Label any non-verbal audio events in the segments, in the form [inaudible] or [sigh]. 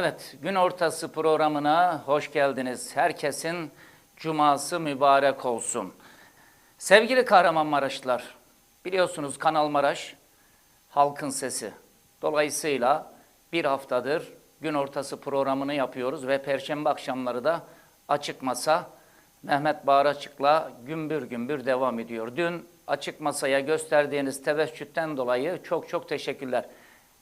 Evet, gün ortası programına hoş geldiniz. Herkesin cuması mübarek olsun. Sevgili Kahramanmaraşlılar, biliyorsunuz Kanal Maraş halkın sesi. Dolayısıyla bir haftadır gün ortası programını yapıyoruz ve perşembe akşamları da açık masa Mehmet Bağraçık'la gümbür gümbür devam ediyor. Dün açık masaya gösterdiğiniz teveccühten dolayı çok çok teşekkürler.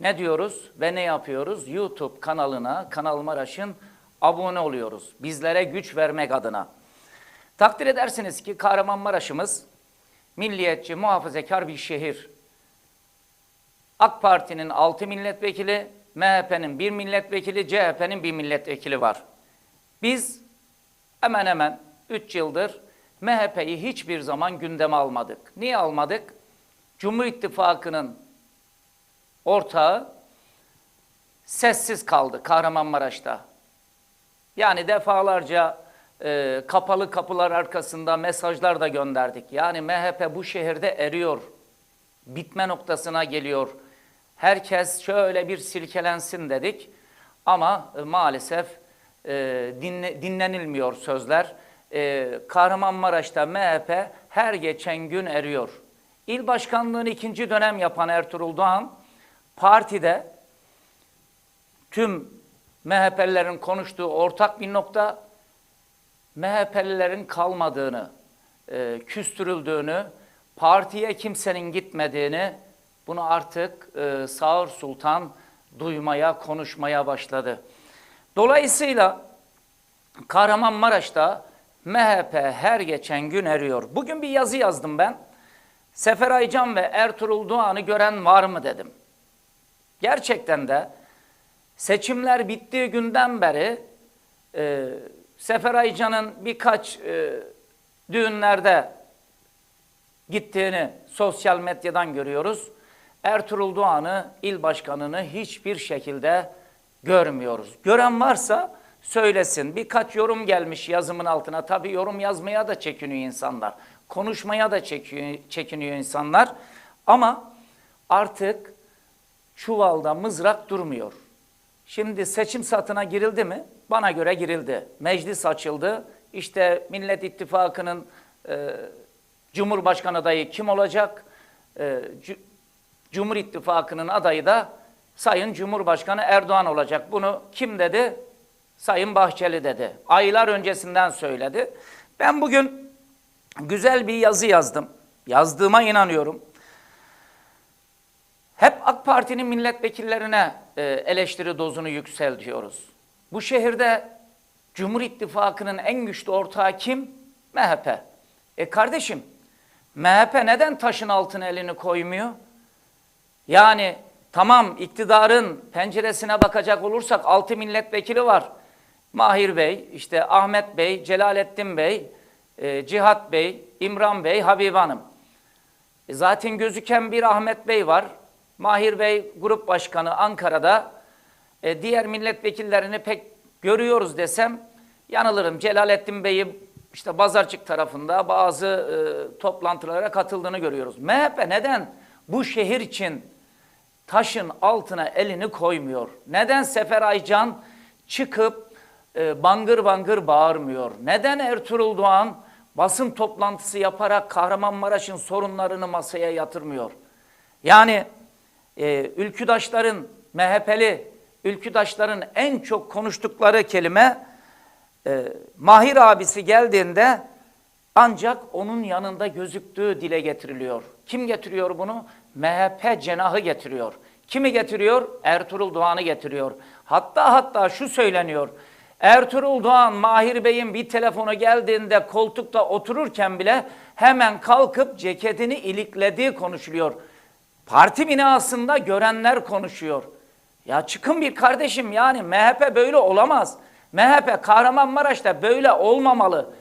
Ne diyoruz ve ne yapıyoruz? YouTube kanalına, Kanal Maraş'ın abone oluyoruz. Bizlere güç vermek adına. Takdir edersiniz ki Kahramanmaraş'ımız milliyetçi, muhafazakar bir şehir. AK Parti'nin 6 milletvekili, MHP'nin 1 milletvekili, CHP'nin 1 milletvekili var. Biz hemen hemen 3 yıldır MHP'yi hiçbir zaman gündeme almadık. Niye almadık? Cumhur İttifakı'nın ortağı sessiz kaldı Kahramanmaraş'ta. Yani defalarca e, kapalı kapılar arkasında mesajlar da gönderdik. Yani MHP bu şehirde eriyor. Bitme noktasına geliyor. Herkes şöyle bir silkelensin dedik. Ama e, maalesef e, dinle, dinlenilmiyor sözler. E, Kahramanmaraş'ta MHP her geçen gün eriyor. İl başkanlığını ikinci dönem yapan Ertuğrul Doğan, partide tüm MHP'lilerin konuştuğu ortak bir nokta MHP'lilerin kalmadığını, e, küstürüldüğünü, partiye kimsenin gitmediğini bunu artık e, Sağır Sultan duymaya, konuşmaya başladı. Dolayısıyla Kahramanmaraş'ta MHP her geçen gün eriyor. Bugün bir yazı yazdım ben. Sefer Aycan ve Ertuğrul Doğan'ı gören var mı dedim. Gerçekten de seçimler bittiği günden beri e, Sefer Aycan'ın birkaç e, düğünlerde gittiğini sosyal medyadan görüyoruz. Ertuğrul Doğan'ı, il başkanını hiçbir şekilde görmüyoruz. Gören varsa söylesin. Birkaç yorum gelmiş yazımın altına. Tabii yorum yazmaya da çekiniyor insanlar. Konuşmaya da çekiyor, çekiniyor insanlar. Ama artık çuvalda mızrak durmuyor. Şimdi seçim satına girildi mi? Bana göre girildi. Meclis açıldı. İşte Millet İttifakı'nın e, Cumhurbaşkanı adayı kim olacak? E, Cumhur İttifakı'nın adayı da Sayın Cumhurbaşkanı Erdoğan olacak. Bunu kim dedi? Sayın Bahçeli dedi. Aylar öncesinden söyledi. Ben bugün güzel bir yazı yazdım. Yazdığıma inanıyorum. Hep AK Parti'nin milletvekillerine e, eleştiri dozunu yükseltiyoruz. Bu şehirde Cumhur İttifakı'nın en güçlü ortağı kim? MHP. E kardeşim, MHP neden taşın altına elini koymuyor? Yani tamam iktidarın penceresine bakacak olursak 6 milletvekili var. Mahir Bey, işte Ahmet Bey, Celalettin Bey, e, Cihat Bey, İmran Bey, Habibe Hanım. E zaten gözüken bir Ahmet Bey var. Mahir Bey grup başkanı Ankara'da. E, diğer milletvekillerini pek görüyoruz desem yanılırım. Celalettin Bey'i işte Bazarcık tarafında bazı e, toplantılara katıldığını görüyoruz. MHP neden bu şehir için taşın altına elini koymuyor? Neden Sefer Aycan çıkıp e, bangır bangır bağırmıyor? Neden Ertuğrul Doğan basın toplantısı yaparak Kahramanmaraş'ın sorunlarını masaya yatırmıyor? Yani e, ülküdaşların, MHP'li ülküdaşların en çok konuştukları kelime e, Mahir abisi geldiğinde ancak onun yanında gözüktüğü dile getiriliyor. Kim getiriyor bunu? MHP cenahı getiriyor. Kimi getiriyor? Ertuğrul Doğan'ı getiriyor. Hatta hatta şu söyleniyor. Ertuğrul Doğan, Mahir Bey'in bir telefonu geldiğinde koltukta otururken bile hemen kalkıp ceketini iliklediği konuşuluyor. Parti binasında görenler konuşuyor. Ya çıkın bir kardeşim yani MHP böyle olamaz. MHP Kahramanmaraş'ta böyle olmamalı.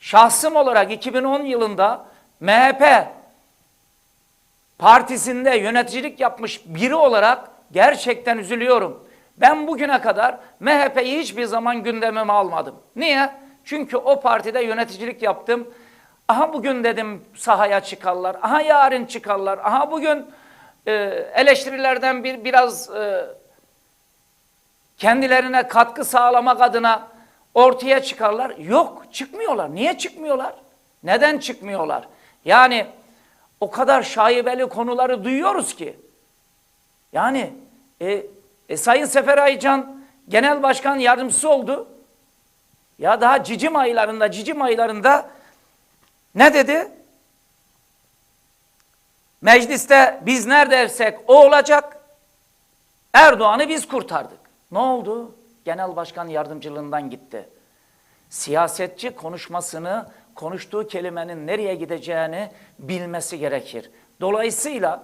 Şahsım olarak 2010 yılında MHP partisinde yöneticilik yapmış biri olarak gerçekten üzülüyorum. Ben bugüne kadar MHP'yi hiçbir zaman gündemime almadım. Niye? Çünkü o partide yöneticilik yaptım. Aha bugün dedim sahaya çıkarlar. Aha yarın çıkarlar. Aha bugün e, eleştirilerden bir biraz e, kendilerine katkı sağlamak adına ortaya çıkarlar. Yok, çıkmıyorlar. Niye çıkmıyorlar? Neden çıkmıyorlar? Yani o kadar şaibeli konuları duyuyoruz ki. Yani e, e, Sayın Sefer Aycan genel başkan yardımcısı oldu. Ya daha cicim aylarında, cicim aylarında ne dedi? Mecliste biz neredeysek o olacak. Erdoğan'ı biz kurtardık. Ne oldu? Genel başkan yardımcılığından gitti. Siyasetçi konuşmasını, konuştuğu kelimenin nereye gideceğini bilmesi gerekir. Dolayısıyla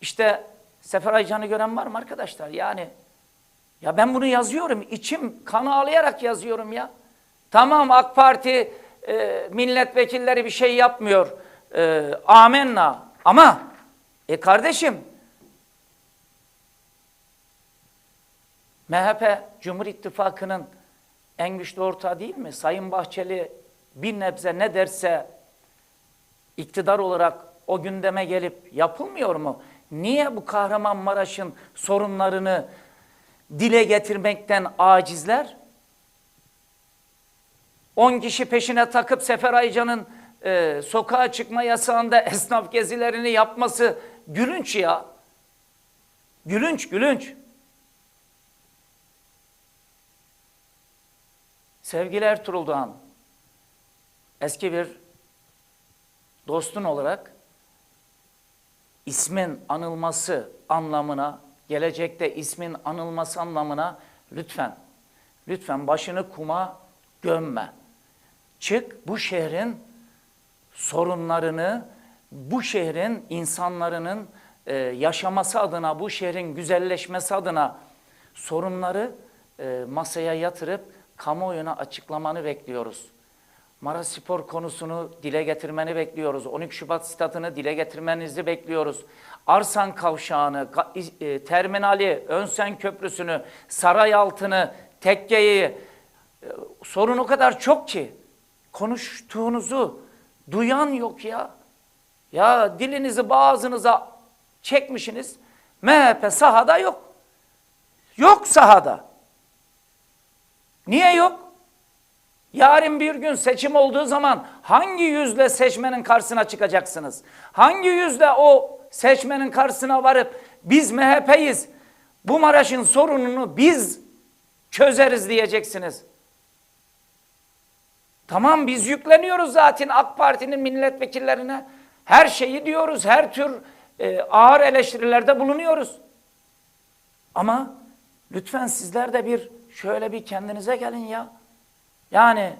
işte Sefer Aycan'ı gören var mı arkadaşlar? Yani ya ben bunu yazıyorum. içim kan ağlayarak yazıyorum ya. Tamam AK Parti e, milletvekilleri bir şey yapmıyor. E, amenna. Ama e kardeşim MHP Cumhur İttifakı'nın en güçlü ortağı değil mi? Sayın Bahçeli bir nebze ne derse iktidar olarak o gündeme gelip yapılmıyor mu? Niye bu Kahramanmaraş'ın sorunlarını dile getirmekten acizler? 10 kişi peşine takıp Sefer Aycan'ın e, sokağa çıkma yasağında [laughs] esnaf gezilerini yapması gülünç ya. Gülünç, gülünç. Sevgili Ertuğrul Doğan, eski bir dostun olarak ismin anılması anlamına, gelecekte ismin anılması anlamına lütfen, lütfen başını kuma gömme. Çık bu şehrin sorunlarını, bu şehrin insanlarının e, yaşaması adına, bu şehrin güzelleşmesi adına sorunları e, masaya yatırıp kamuoyuna açıklamanı bekliyoruz. Maraş Spor konusunu dile getirmeni bekliyoruz. 12 Şubat stadını dile getirmenizi bekliyoruz. Arsan kavşağını, e, terminali, Önsen Köprüsü'nü, Sarayaltı'nı, Tekke'yi e, sorun o kadar çok ki konuştuğunuzu duyan yok ya. Ya dilinizi boğazınıza çekmişsiniz. MHP sahada yok. Yok sahada. Niye yok? Yarın bir gün seçim olduğu zaman hangi yüzle seçmenin karşısına çıkacaksınız? Hangi yüzle o seçmenin karşısına varıp biz MHP'yiz, bu Maraş'ın sorununu biz çözeriz diyeceksiniz. Tamam biz yükleniyoruz zaten AK Parti'nin milletvekillerine. Her şeyi diyoruz, her tür e, ağır eleştirilerde bulunuyoruz. Ama lütfen sizler de bir şöyle bir kendinize gelin ya. Yani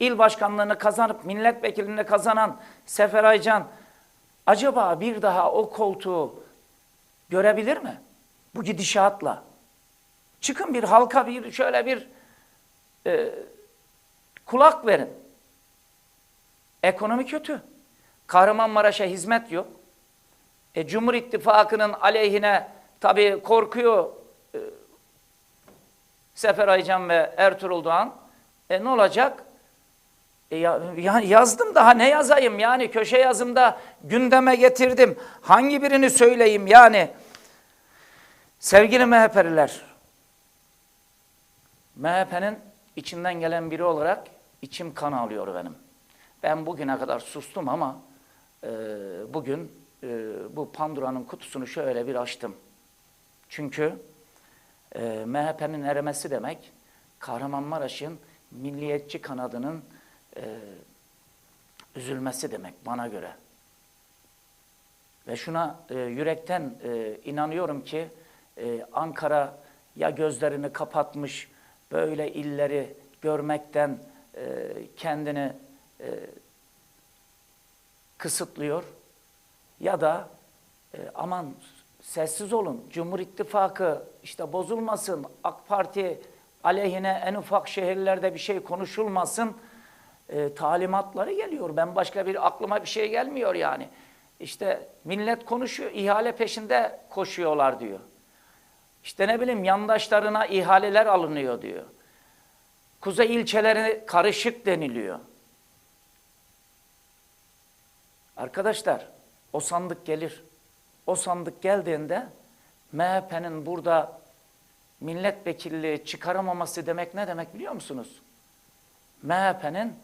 il başkanlığını kazanıp milletvekilliğini kazanan Sefer Aycan acaba bir daha o koltuğu görebilir mi? Bu gidişatla. Çıkın bir halka bir şöyle bir e, kulak verin. Ekonomi kötü. Kahramanmaraş'a hizmet yok. E, Cumhur İttifakı'nın aleyhine tabii korkuyor e, Sefer Aycan ve Ertuğrul Doğan. E ne olacak? E ya, ya yazdım daha ne yazayım yani köşe yazımda gündeme getirdim. Hangi birini söyleyeyim yani? Sevgili MHP'liler, MHP'nin içinden gelen biri olarak içim kan alıyor benim. Ben bugüne kadar sustum ama e, bugün e, bu Pandora'nın kutusunu şöyle bir açtım. Çünkü e, MHP'nin eremesi demek Kahramanmaraş'ın milliyetçi kanadının e, üzülmesi demek bana göre. Ve şuna e, yürekten e, inanıyorum ki e, Ankara ya gözlerini kapatmış böyle illeri görmekten e, kendini e, kısıtlıyor ya da e, aman sessiz olun Cumhur İttifakı işte bozulmasın AK Parti aleyhine en ufak şehirlerde bir şey konuşulmasın e, talimatları geliyor. Ben başka bir aklıma bir şey gelmiyor yani. İşte millet konuşuyor, ihale peşinde koşuyorlar diyor. İşte ne bileyim yandaşlarına ihaleler alınıyor diyor. Kuzey ilçeleri karışık deniliyor. Arkadaşlar o sandık gelir. O sandık geldiğinde MHP'nin burada milletvekilliği çıkaramaması demek ne demek biliyor musunuz? MHP'nin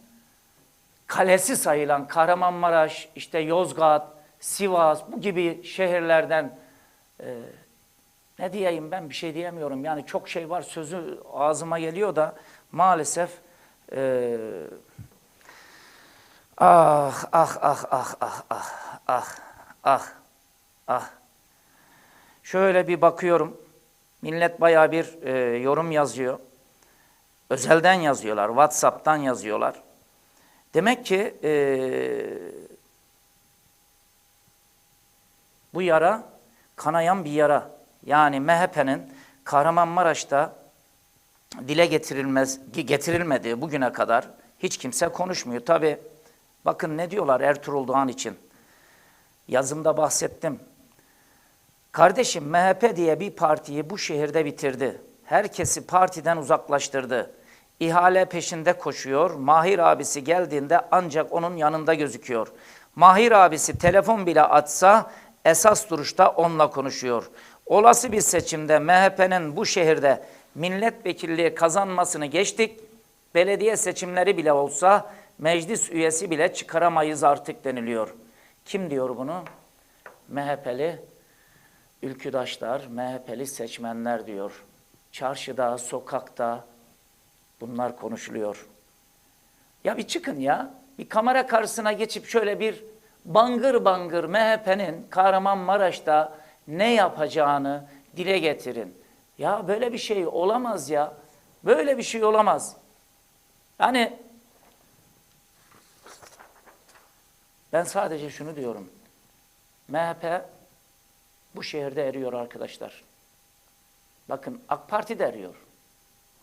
kalesi sayılan Kahramanmaraş, işte Yozgat, Sivas bu gibi şehirlerden e, ne diyeyim ben bir şey diyemiyorum. Yani çok şey var sözü ağzıma geliyor da maalesef e, ah ah ah ah ah ah ah ah ah şöyle bir bakıyorum millet bayağı bir e, yorum yazıyor. Özelden yazıyorlar, WhatsApp'tan yazıyorlar. Demek ki e, bu yara kanayan bir yara. Yani MHP'nin Kahramanmaraş'ta dile getirilmez getirilmediği bugüne kadar hiç kimse konuşmuyor. Tabi bakın ne diyorlar Ertuğrul Doğan için. Yazımda bahsettim. Kardeşim MHP diye bir partiyi bu şehirde bitirdi. Herkesi partiden uzaklaştırdı. İhale peşinde koşuyor. Mahir abisi geldiğinde ancak onun yanında gözüküyor. Mahir abisi telefon bile atsa esas duruşta onunla konuşuyor. Olası bir seçimde MHP'nin bu şehirde milletvekilliği kazanmasını geçtik. Belediye seçimleri bile olsa meclis üyesi bile çıkaramayız artık deniliyor. Kim diyor bunu? MHP'li ülküdaşlar, MHP'li seçmenler diyor. Çarşıda, sokakta bunlar konuşuluyor. Ya bir çıkın ya. Bir kamera karşısına geçip şöyle bir bangır bangır MHP'nin Kahramanmaraş'ta ne yapacağını dile getirin. Ya böyle bir şey olamaz ya. Böyle bir şey olamaz. Yani ben sadece şunu diyorum. MHP bu şehirde eriyor arkadaşlar. Bakın AK Parti de eriyor.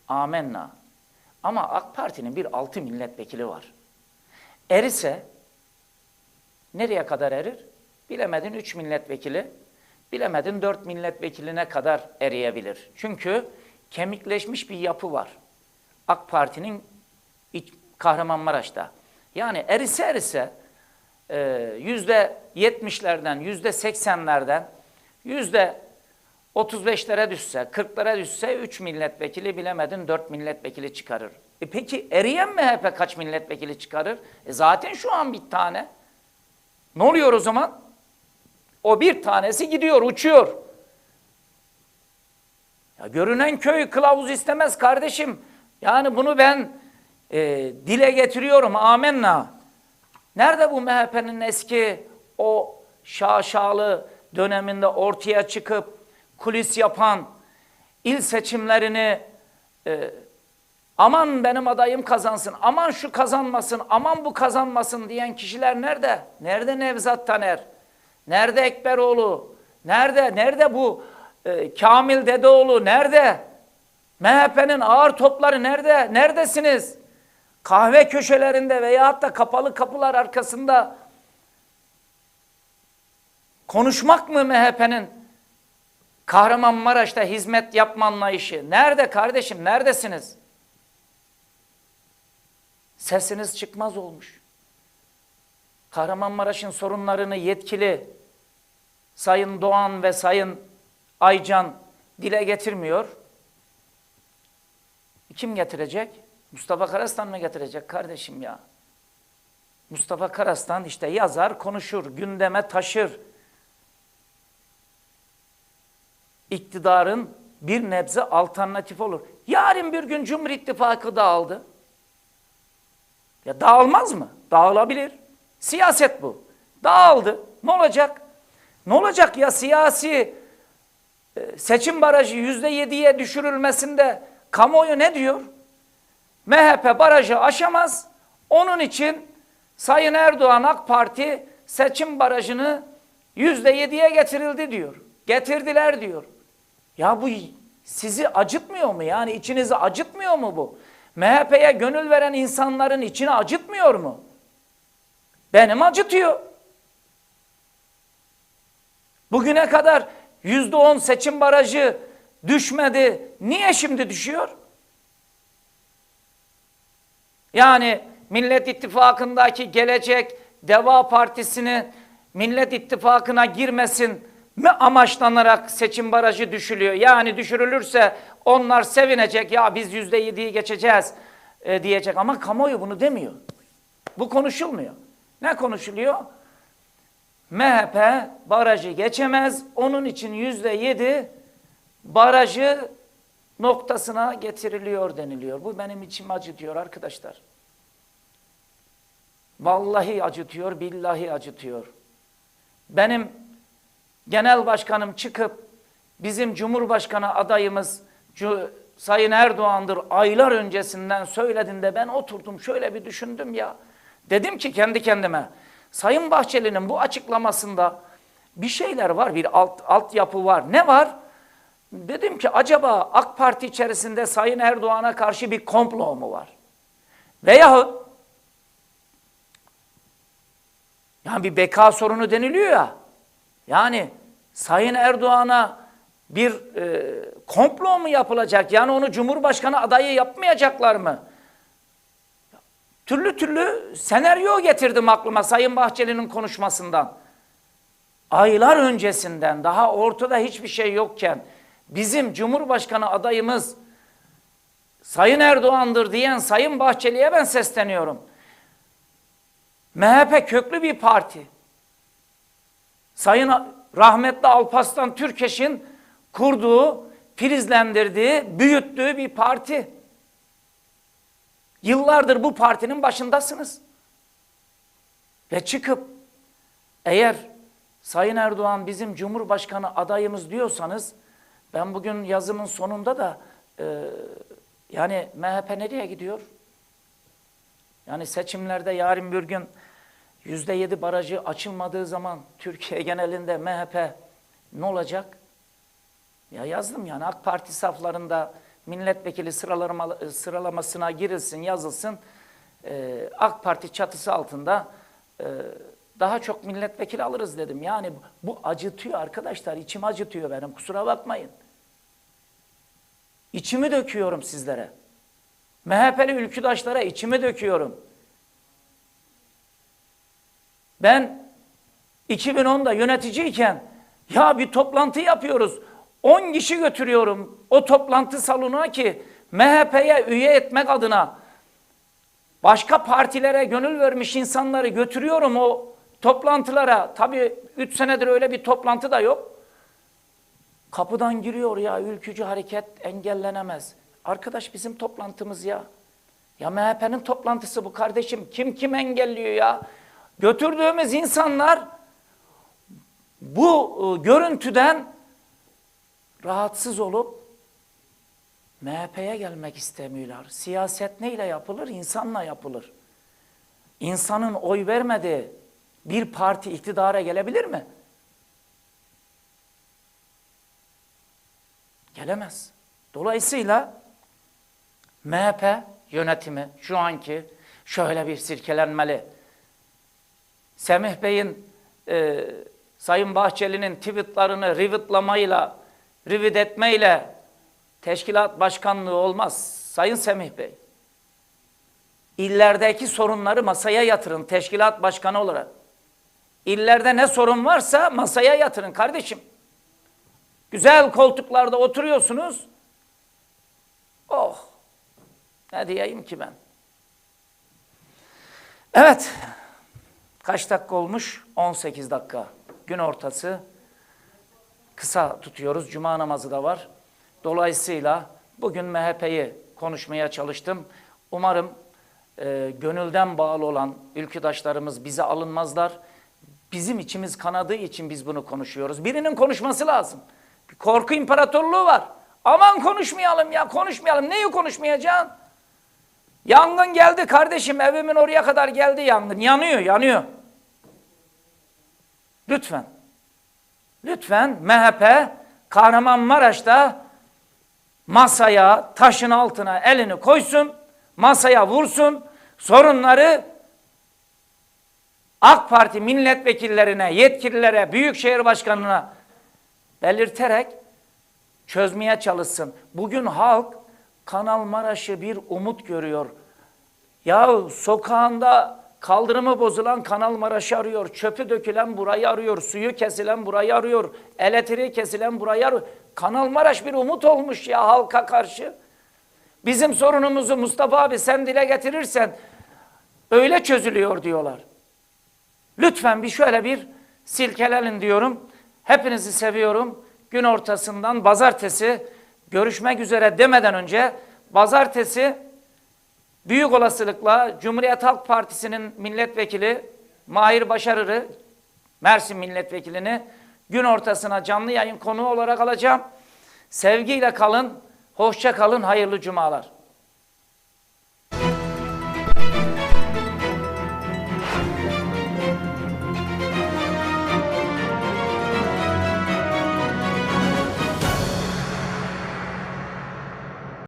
Amenna. Ama AK Parti'nin bir altı milletvekili var. Erise nereye kadar erir? Bilemedin üç milletvekili, bilemedin dört milletvekiline kadar eriyebilir. Çünkü kemikleşmiş bir yapı var. AK Parti'nin Kahramanmaraş'ta. Yani erise erise e, yüzde yetmişlerden, yüzde seksenlerden, yüzde 35'lere düşse, 40'lara düşse 3 milletvekili bilemedin 4 milletvekili çıkarır. E peki eriyen MHP kaç milletvekili çıkarır? E zaten şu an bir tane. Ne oluyor o zaman? O bir tanesi gidiyor, uçuyor. Ya görünen köy kılavuz istemez kardeşim. Yani bunu ben e, dile getiriyorum. Amenna. Nerede bu MHP'nin eski o şaşalı döneminde ortaya çıkıp kulis yapan, il seçimlerini e, aman benim adayım kazansın, aman şu kazanmasın, aman bu kazanmasın diyen kişiler nerede? Nerede Nevzat Taner? Nerede Ekberoğlu? Nerede? Nerede bu e, Kamil Dedeoğlu? Nerede? MHP'nin ağır topları nerede? Neredesiniz? Kahve köşelerinde veya da kapalı kapılar arkasında konuşmak mı MHP'nin Kahramanmaraş'ta hizmet yapma anlayışı? Nerede kardeşim? Neredesiniz? Sesiniz çıkmaz olmuş. Kahramanmaraş'ın sorunlarını yetkili Sayın Doğan ve Sayın Aycan dile getirmiyor. Kim getirecek? Mustafa Karaslan mı getirecek kardeşim ya? Mustafa Karaslan işte yazar, konuşur, gündeme taşır. iktidarın bir nebze alternatif olur. Yarın bir gün Cumhur İttifakı dağıldı. Ya dağılmaz mı? Dağılabilir. Siyaset bu. Dağıldı. Ne olacak? Ne olacak ya siyasi e, seçim barajı yüzde yediye düşürülmesinde kamuoyu ne diyor? MHP barajı aşamaz. Onun için Sayın Erdoğan AK Parti seçim barajını yüzde yediye getirildi diyor. Getirdiler diyor. Ya bu sizi acıtmıyor mu? Yani içinizi acıtmıyor mu bu? MHP'ye gönül veren insanların içini acıtmıyor mu? Benim acıtıyor. Bugüne kadar yüzde on seçim barajı düşmedi. Niye şimdi düşüyor? Yani Millet İttifakı'ndaki gelecek Deva Partisi'ni Millet İttifakı'na girmesin mi amaçlanarak seçim barajı düşülüyor. Yani düşürülürse Onlar sevinecek ya biz yüzde yediyi geçeceğiz e, diyecek ama kamuoyu bunu demiyor. Bu konuşulmuyor. Ne konuşuluyor? MHP barajı geçemez. Onun için yüzde yedi barajı noktasına getiriliyor deniliyor. Bu benim içim acıtıyor arkadaşlar. Vallahi acıtıyor, billahi acıtıyor. Benim genel başkanım çıkıp bizim Cumhurbaşkanı adayımız Sayın Erdoğan'dır aylar öncesinden söylediğinde ben oturdum şöyle bir düşündüm ya. Dedim ki kendi kendime Sayın Bahçeli'nin bu açıklamasında bir şeyler var, bir alt, altyapı var. Ne var? Dedim ki acaba AK Parti içerisinde Sayın Erdoğan'a karşı bir komplo mu var? Veyahut yani bir beka sorunu deniliyor ya. Yani Sayın Erdoğan'a bir e, komplo mu yapılacak? Yani onu Cumhurbaşkanı adayı yapmayacaklar mı? Türlü türlü senaryo getirdim aklıma Sayın Bahçeli'nin konuşmasından. Aylar öncesinden daha ortada hiçbir şey yokken bizim Cumhurbaşkanı adayımız Sayın Erdoğan'dır diyen Sayın Bahçeli'ye ben sesleniyorum. MHP köklü bir parti. Sayın rahmetli Alparslan Türkeş'in kurduğu, prizlendirdiği, büyüttüğü bir parti. Yıllardır bu partinin başındasınız. Ve çıkıp eğer Sayın Erdoğan bizim Cumhurbaşkanı adayımız diyorsanız ben bugün yazımın sonunda da e, yani MHP nereye gidiyor? Yani seçimlerde yarın bir gün yüzde yedi barajı açılmadığı zaman Türkiye genelinde MHP ne olacak? Ya yazdım yani AK Parti saflarında milletvekili sıralama, sıralamasına girilsin, yazılsın. Ee, AK Parti çatısı altında e, daha çok milletvekili alırız dedim. Yani bu acıtıyor arkadaşlar, içim acıtıyor benim kusura bakmayın. İçimi döküyorum sizlere. MHP'li ülküdaşlara içimi döküyorum. Ben 2010'da yöneticiyken ya bir toplantı yapıyoruz. 10 kişi götürüyorum o toplantı salonuna ki MHP'ye üye etmek adına başka partilere gönül vermiş insanları götürüyorum o toplantılara. Tabii 3 senedir öyle bir toplantı da yok. Kapıdan giriyor ya ülkücü hareket engellenemez. Arkadaş bizim toplantımız ya. Ya MHP'nin toplantısı bu kardeşim. Kim kim engelliyor ya? Götürdüğümüz insanlar bu e, görüntüden rahatsız olup MHP'ye gelmek istemiyorlar. Siyaset neyle yapılır? İnsanla yapılır. İnsanın oy vermediği bir parti iktidara gelebilir mi? Gelemez. Dolayısıyla MHP yönetimi şu anki şöyle bir sirkelenmeli. Semih Bey'in e, Sayın Bahçeli'nin tweetlarını rivitlamayla, rivid etmeyle teşkilat başkanlığı olmaz. Sayın Semih Bey. İllerdeki sorunları masaya yatırın teşkilat başkanı olarak. İllerde ne sorun varsa masaya yatırın kardeşim. Güzel koltuklarda oturuyorsunuz. Oh. Ne diyeyim ki ben? Evet. Kaç dakika olmuş? 18 dakika. Gün ortası. Kısa tutuyoruz. Cuma namazı da var. Dolayısıyla bugün MHP'yi konuşmaya çalıştım. Umarım e, gönülden bağlı olan ülküdaşlarımız bize alınmazlar. Bizim içimiz kanadığı için biz bunu konuşuyoruz. Birinin konuşması lazım. Bir korku imparatorluğu var. Aman konuşmayalım ya konuşmayalım. Neyi konuşmayacaksın? Yangın geldi kardeşim evimin oraya kadar geldi yangın. Yanıyor yanıyor. Lütfen. Lütfen MHP Kahramanmaraş'ta masaya, taşın altına elini koysun, masaya vursun, sorunları AK Parti milletvekillerine, yetkililere, büyükşehir başkanına belirterek çözmeye çalışsın. Bugün halk Kanal Maraş'ı bir umut görüyor. Ya sokağında kaldırımı bozulan Kanal Maraş'ı arıyor. Çöpü dökülen burayı arıyor. Suyu kesilen burayı arıyor. Elektriği kesilen burayı arıyor. Kanal Maraş bir umut olmuş ya halka karşı. Bizim sorunumuzu Mustafa abi sen dile getirirsen öyle çözülüyor diyorlar. Lütfen bir şöyle bir silkelenin diyorum. Hepinizi seviyorum. Gün ortasından pazartesi görüşmek üzere demeden önce pazartesi büyük olasılıkla Cumhuriyet Halk Partisi'nin milletvekili Mahir Başarır'ı Mersin milletvekilini gün ortasına canlı yayın konuğu olarak alacağım. Sevgiyle kalın, hoşça kalın, hayırlı cumalar.